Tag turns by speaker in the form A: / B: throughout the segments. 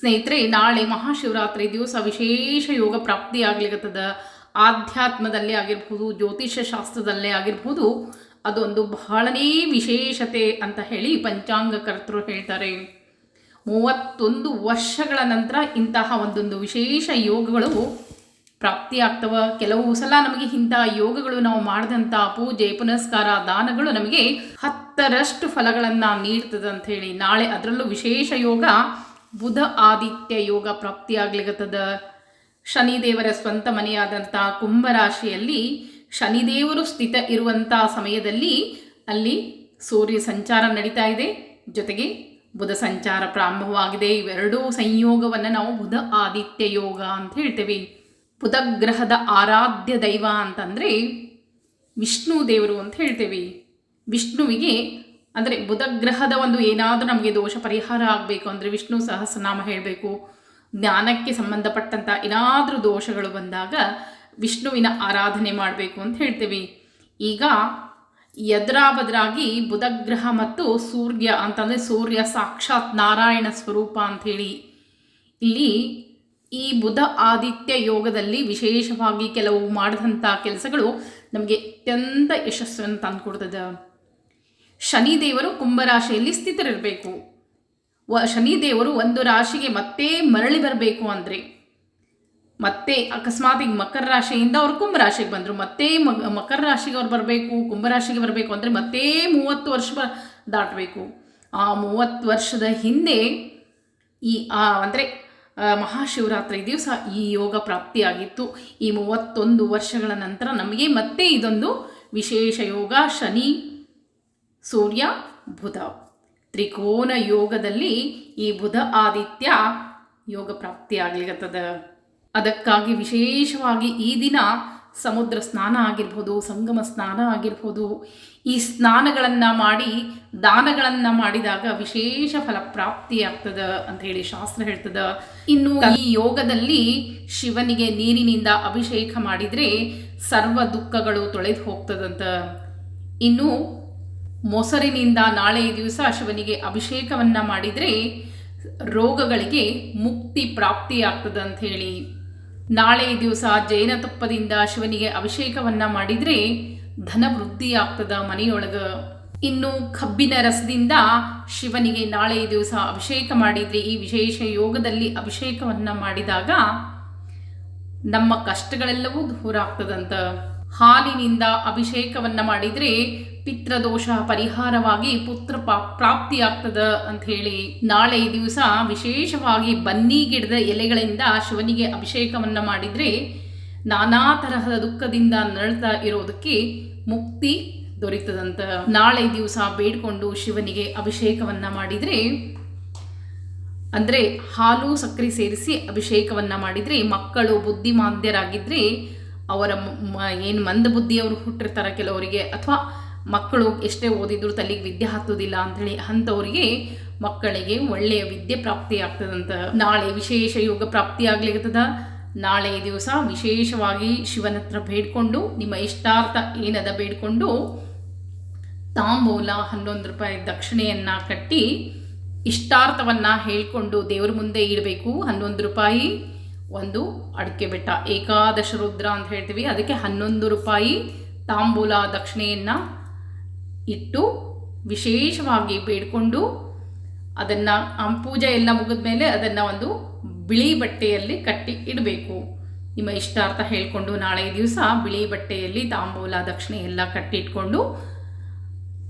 A: ಸ್ನೇಹಿತರೆ, ನಾಳೆ ಮಹಾಶಿವರಾತ್ರಿ ದಿವಸ ವಿಶೇಷ ಯೋಗ ಪ್ರಾಪ್ತಿಯಾಗ್ಲಿಕ್ಕತ್ತದ ಆಧ್ಯಾತ್ಮದಲ್ಲೇ ಆಗಿರ್ಬೋದು, ಜ್ಯೋತಿಷ್ಯ ಶಾಸ್ತ್ರದಲ್ಲೇ ಆಗಿರ್ಬೋದು, ಅದೊಂದು ಬಹಳನೇ ವಿಶೇಷತೆ ಅಂತ ಹೇಳಿ ಪಂಚಾಂಗಕರ್ತರು ಹೇಳ್ತಾರೆ. ಮೂವತ್ತೊಂದು ವರ್ಷಗಳ ನಂತರ ಇಂತಹ ಒಂದೊಂದು ವಿಶೇಷ ಯೋಗಗಳು ಪ್ರಾಪ್ತಿ ಆಗ್ತವ. ಕೆಲವು ಸಲ ನಮಗೆ ಇಂತಹ ಯೋಗಗಳು ನಾವು ಮಾಡಿದಂಥ ಪೂಜೆ, ಪುನಸ್ಕಾರ, ದಾನಗಳು ನಮಗೆ ಹತ್ತರಷ್ಟು ಫಲಗಳನ್ನು ನೀಡ್ತದೆ ಅಂತ ಹೇಳಿ ನಾಳೆ ಅದರಲ್ಲೂ ವಿಶೇಷ ಯೋಗ ಬುಧ ಆದಿತ್ಯ ಯೋಗ ಪ್ರಾಪ್ತಿಯಾಗ್ಲಿಕತ್ತದ ಶನಿದೇವರ ಸ್ವಂತ ಮನೆಯಾದಂಥ ಕುಂಭರಾಶಿಯಲ್ಲಿ ಶನಿದೇವರು ಸ್ಥಿತ ಇರುವಂಥ ಸಮಯದಲ್ಲಿ ಅಲ್ಲಿ ಸೂರ್ಯ ಸಂಚಾರ ನಡೀತಾ ಇದೆ. ಜೊತೆಗೆ ಬುಧ ಸಂಚಾರ ಪ್ರಾರಂಭವಾಗಿದೆ. ಇವೆರಡೂ ಸಂಯೋಗವನ್ನು ನಾವು ಬುಧ ಆದಿತ್ಯ ಯೋಗ ಅಂತ ಹೇಳ್ತೇವೆ. ಬುಧ ಗ್ರಹದ ಆರಾಧ್ಯ ದೈವ ಅಂತಂದರೆ ವಿಷ್ಣು ದೇವರು ಅಂತ ಹೇಳ್ತೇವೆ. ವಿಷ್ಣುವಿಗೆ ಅಂದರೆ ಬುಧ ಗ್ರಹದ ಒಂದು ಏನಾದರೂ ನಮಗೆ ದೋಷ ಪರಿಹಾರ ಆಗಬೇಕು ಅಂದರೆ ವಿಷ್ಣು ಸಹಸ್ರನಾಮ ಹೇಳಬೇಕು, ಜ್ಞಾನಕ್ಕೆ ಸಂಬಂಧಪಟ್ಟಂಥ ಏನಾದರೂ ದೋಷಗಳು ಬಂದಾಗ ವಿಷ್ಣುವಿನ ಆರಾಧನೆ ಮಾಡಬೇಕು ಅಂತ ಹೇಳ್ತೀವಿ. ಈಗ ಎದುರಾಬದ್ರಾಗಿ ಬುಧಗ್ರಹ ಮತ್ತು ಸೂರ್ಯ ಅಂತಂದರೆ ಸೂರ್ಯ ಸಾಕ್ಷಾತ್ ನಾರಾಯಣ ಸ್ವರೂಪ ಅಂಥೇಳಿ ಇಲ್ಲಿ ಈ ಬುಧ ಆದಿತ್ಯ ಯೋಗದಲ್ಲಿ ವಿಶೇಷವಾಗಿ ಕೆಲವು ಮಾಡಿದಂಥ ಕೆಲಸಗಳು ನಮಗೆ ಅತ್ಯಂತ ಯಶಸ್ಸನ್ನು ತಂದುಕೊಡ್ತದೆ. ಶನಿದೇವರು ಕುಂಭರಾಶಿಯಲ್ಲಿ ಸ್ಥಿತರಿರಬೇಕು. ವ, ಶನಿದೇವರು ಒಂದು ರಾಶಿಗೆ ಮತ್ತೆ ಮರಳಿ ಬರಬೇಕು ಅಂದರೆ, ಮತ್ತೆ ಅಕಸ್ಮಾತ್ ಈಗ ಮಕರ ರಾಶಿಯಿಂದ ಅವ್ರು ಕುಂಭರಾಶಿಗೆ ಬಂದರು, ಮತ್ತೆ ಮಕರ ರಾಶಿಗೆ ಅವ್ರು ಬರಬೇಕು, ಕುಂಭರಾಶಿಗೆ ಬರಬೇಕು ಅಂದರೆ ಮತ್ತೆ ಮೂವತ್ತು ವರ್ಷ ದಾಟಬೇಕು. ಆ ಮೂವತ್ತು ವರ್ಷದ ಹಿಂದೆ ಈ ಅಂದರೆ ಮಹಾಶಿವರಾತ್ರಿ ದಿವಸ ಈ ಯೋಗ ಪ್ರಾಪ್ತಿಯಾಗಿತ್ತು. ಈ ಮೂವತ್ತೊಂದು ವರ್ಷಗಳ ನಂತರ ನಮಗೆ ಮತ್ತೆ ಇದೊಂದು ವಿಶೇಷ ಯೋಗ ಶನಿ ಸೂರ್ಯ, ಬುಧ. ತ್ರಿಕೋನ ಯೋಗದಲ್ಲಿ ಈ ಬುಧ ಆದಿತ್ಯ ಯೋಗ ಪ್ರಾಪ್ತಿಯಾಗ್ಲಿಕತ್ತದ ಅದಕ್ಕಾಗಿ ವಿಶೇಷವಾಗಿ ಈ ದಿನ ಸಮುದ್ರ ಸ್ನಾನ ಆಗಿರ್ಬೋದು, ಸಂಗಮ ಸ್ನಾನ ಆಗಿರ್ಬೋದು, ಈ ಸ್ನಾನಗಳನ್ನು ಮಾಡಿ, ದಾನಗಳನ್ನು ಮಾಡಿದಾಗ ವಿಶೇಷ ಫಲ ಪ್ರಾಪ್ತಿಯಾಗ್ತದ ಅಂತ ಹೇಳಿ ಶಾಸ್ತ್ರ ಹೇಳ್ತದ. ಇನ್ನು ಈ ಯೋಗದಲ್ಲಿ ಶಿವನಿಗೆ ನೀರಿನಿಂದ ಅಭಿಷೇಕ ಮಾಡಿದರೆ ಸರ್ವ ದುಃಖಗಳು ತೊಳೆದು ಹೋಗ್ತದಂತ. ಇನ್ನು ಮೊಸರಿನಿಂದ ನಾಳೆ ದಿವಸ ಶಿವನಿಗೆ ಅಭಿಷೇಕವನ್ನು ಮಾಡಿದರೆ ರೋಗಗಳಿಗೆ ಮುಕ್ತಿ ಪ್ರಾಪ್ತಿಯಾಗ್ತದೆ ಅಂತ ಹೇಳಿ. ನಾಳೆ ದಿವಸ ಜೈನ ತುಪ್ಪದಿಂದ ಶಿವನಿಗೆ ಅಭಿಷೇಕವನ್ನು ಮಾಡಿದರೆ ಧನ ವೃದ್ಧಿ ಆಗ್ತದ ಮನೆಯೊಳಗೆ. ಇನ್ನು ಕಬ್ಬಿನ ರಸದಿಂದ ಶಿವನಿಗೆ ನಾಳೆ ದಿವಸ ಅಭಿಷೇಕ ಮಾಡಿದರೆ ಈ ವಿಶೇಷ ಯೋಗದಲ್ಲಿ ಅಭಿಷೇಕವನ್ನು ಮಾಡಿದಾಗ ನಮ್ಮ ಕಷ್ಟಗಳೆಲ್ಲವೂ ದೂರ ಆಗ್ತದಂತ. ಹಾಲಿನಿಂದ ಅಭಿಷೇಕವನ್ನು ಮಾಡಿದರೆ ಪಿತೃದೋಷ ಪರಿಹಾರವಾಗಿ ಪುತ್ರ ಪ್ರಾಪ್ತಿಯಾಗ್ತದ ಅಂತ ಹೇಳಿ ನಾಳೆ ದಿವಸ ವಿಶೇಷವಾಗಿ ಬನ್ನಿ ಗಿಡದ ಎಲೆಗಳಿಂದ ಶಿವನಿಗೆ ಅಭಿಷೇಕವನ್ನು ಮಾಡಿದರೆ ನಾನಾ ತರಹದ ದುಃಖದಿಂದ ನರಳ್ತಾ ಇರೋದಕ್ಕೆ ಮುಕ್ತಿ ದೊರೀತದಂತ ನಾಳೆ ದಿವಸ ಬೇಡ್ಕೊಂಡು ಶಿವನಿಗೆ ಅಭಿಷೇಕವನ್ನು ಮಾಡಿದರೆ, ಅಂದರೆ ಹಾಲು ಸಕ್ಕರೆ ಸೇರಿಸಿ ಅಭಿಷೇಕವನ್ನು ಮಾಡಿದರೆ ಮಕ್ಕಳು ಬುದ್ಧಿಮಾಂದ್ಯರಾಗಿದ್ದರೆ ಅವರ ಏನು ಮಂದ ಬುದ್ಧಿಯವರು ಹುಟ್ಟಿರ್ತಾರೆ ಕೆಲವರಿಗೆ, ಅಥವಾ ಮಕ್ಕಳು ಎಷ್ಟೇ ಓದಿದ್ರು ತಲೆಗೆ ವಿದ್ಯೆ ಹತ್ತೋದಿಲ್ಲ ಅಂಥೇಳಿ ಅಂಥವರಿಗೆ ಮಕ್ಕಳಿಗೆ ಒಳ್ಳೆಯ ವಿದ್ಯೆ ಪ್ರಾಪ್ತಿ ಆಗ್ತದಂತ. ನಾಳೆ ವಿಶೇಷ ಯೋಗ ಪ್ರಾಪ್ತಿ ಆಗ್ಲಿಕ್ಕದ ನಾಳೆ ದಿವಸ ವಿಶೇಷವಾಗಿ ಶಿವನ ಹತ್ರ ಬೇಡ್ಕೊಂಡು, ನಿಮ್ಮ ಇಷ್ಟಾರ್ಥ ಏನದ ಬೇಡ್ಕೊಂಡು, ತಾಂಬೂಲ ಹನ್ನೊಂದು ರೂಪಾಯಿ ದಕ್ಷಿಣೆಯನ್ನು ಕಟ್ಟಿ, ಇಷ್ಟಾರ್ಥವನ್ನು ಹೇಳಿಕೊಂಡು ದೇವ್ರ ಮುಂದೆ ಇಡಬೇಕು. ಹನ್ನೊಂದು ರೂಪಾಯಿ ಒಂದು ಅಡಿಕೆ ಬೆಟ್ಟ, ಏಕಾದಶ ರುದ್ರ ಅಂತ ಹೇಳ್ತೀವಿ. ಅದಕ್ಕೆ ಹನ್ನೊಂದು ರೂಪಾಯಿ ತಾಂಬೂಲ ದಕ್ಷಿಣೆಯನ್ನು ಇಟ್ಟು ವಿಶೇಷವಾಗಿ ಬೇಡಿಕೊಂಡು ಅದನ್ನು ಪೂಜೆ ಎಲ್ಲ ಮುಗಿದ ಮೇಲೆ ಅದನ್ನು ಒಂದು ಬಿಳಿ ಬಟ್ಟೆಯಲ್ಲಿ ಕಟ್ಟಿ ಇಡಬೇಕು. ನಿಮ್ಮ ಇಷ್ಟಾರ್ಥ ಹೇಳಿಕೊಂಡು ನಾಳೆ ದಿವಸ ಬಿಳಿ ಬಟ್ಟೆಯಲ್ಲಿ ತಾಂಬೂಲ ದಕ್ಷಿಣೆ ಎಲ್ಲ ಕಟ್ಟಿಟ್ಕೊಂಡು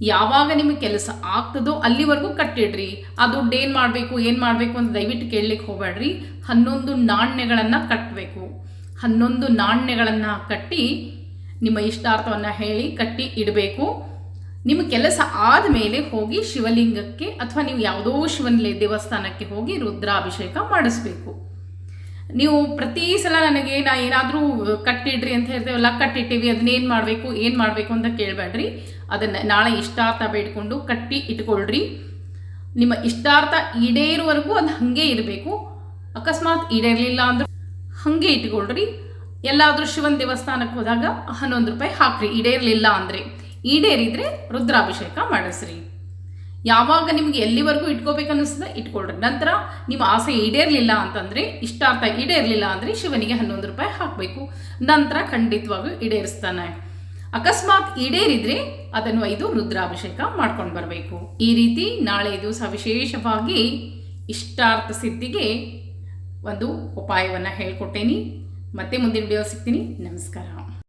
A: ಯಾವಾಗ ನಿಮಗೆ ಕೆಲಸ ಆಗ್ತದೋ ಅಲ್ಲಿವರೆಗೂ ಕಟ್ಟಿಡ್ರಿ. ಆ ದುಡ್ಡು ಏನು ಮಾಡಬೇಕು ಏನು ಮಾಡಬೇಕು ಅಂತ ದಯವಿಟ್ಟು ಕೇಳಲಿಕ್ಕೆ ಹೋಗಬೇಡ್ರಿ. ಹನ್ನೊಂದು ನಾಣ್ಯಗಳನ್ನು ಕಟ್ಟಬೇಕು ಹನ್ನೊಂದು ನಾಣ್ಯಗಳನ್ನು ಕಟ್ಟಿ ನಿಮ್ಮ ಇಷ್ಟಾರ್ಥವನ್ನು ಹೇಳಿ ಕಟ್ಟಿ ಇಡಬೇಕು. ನಿಮ್ಮ ಕೆಲಸ ಆದ ಮೇಲೆ ಹೋಗಿ ಶಿವಲಿಂಗಕ್ಕೆ ಅಥವಾ ನೀವು ಯಾವುದೋ ಶಿವನ ದೇವಸ್ಥಾನಕ್ಕೆ ಹೋಗಿ ರುದ್ರಾಭಿಷೇಕ ಮಾಡಿಸ್ಬೇಕು. ನೀವು ಪ್ರತಿ ಸಲ ನನಗೆ ನಾ ಏನಾದರೂ ಕಟ್ಟಿಡ್ರಿ ಅಂತ ಹೇಳ್ತೇವಲ್ಲ, ಕಟ್ಟಿಟ್ಟಿವಿ, ಅದನ್ನೇನು ಮಾಡಬೇಕು, ಏನು ಮಾಡಬೇಕು ಅಂತ ಕೇಳಬೇಡ್ರಿ. ಅದನ್ನು ನಾಳೆ ಇಷ್ಟಾರ್ಥ ಬೇಡಿಕೊಂಡು ಕಟ್ಟಿ ಇಟ್ಕೊಳ್ರಿ. ನಿಮ್ಮ ಇಷ್ಟಾರ್ಥ ಈಡೇರುವರೆಗೂ ಅದು ಹಾಗೆ ಇರಬೇಕು. ಅಕಸ್ಮಾತ್ ಈಡೇರಲಿಲ್ಲ ಅಂದ್ರೆ ಹಾಗೆ ಇಟ್ಕೊಳ್ರಿ. ಎಲ್ಲಾದರೂ ಶಿವನ ದೇವಸ್ಥಾನಕ್ಕೆ ಹೋದಾಗ ಹನ್ನೊಂದು ರೂಪಾಯಿ ಹಾಕ್ರಿ. ಈಡೇರಲಿಲ್ಲ ಅಂದರೆ. ಈಡೇರಿದರೆ ರುದ್ರಾಭಿಷೇಕ ಮಾಡಿಸ್ರಿ. ಯಾವಾಗ ನಿಮಗೆ ಎಲ್ಲಿವರೆಗೂ ಇಟ್ಕೋಬೇಕು ಅನ್ನಿಸ್ತದೆ ಇಟ್ಕೊಳ್ರಿ. ನಂತರ ನಿಮ್ಮ ಆಸೆ ಈಡೇರಲಿಲ್ಲ ಅಂತಂದರೆ, ಇಷ್ಟಾರ್ಥ ಈಡೇರಲಿಲ್ಲ ಅಂದರೆ ಶಿವನಿಗೆ ಹನ್ನೊಂದು ರೂಪಾಯಿ ಹಾಕಬೇಕು. ನಂತರ ಖಂಡಿತವಾಗೂ ಈಡೇರಿಸ್ತಾನೆ. ಅಕಸ್ಮಾತ್ ಈಡೇರಿದ್ರೆ ಅದನ್ನು ಐದು ರುದ್ರಾಭಿಷೇಕ ಮಾಡ್ಕೊಂಡು ಬರಬೇಕು. ಈ ರೀತಿ ನಾಳೆ ದಿವಸ ವಿಶೇಷವಾಗಿ ಇಷ್ಟಾರ್ಥ ಸಿದ್ಧಿಗೆ ಒಂದು ಉಪಾಯವನ್ನು ಹೇಳ್ಕೊಟ್ಟೇನಿ. ಮತ್ತೆ ಮುಂದಿನ ವಿಡಿಯೋ ಸಿಗ್ತೀನಿ. ನಮಸ್ಕಾರ.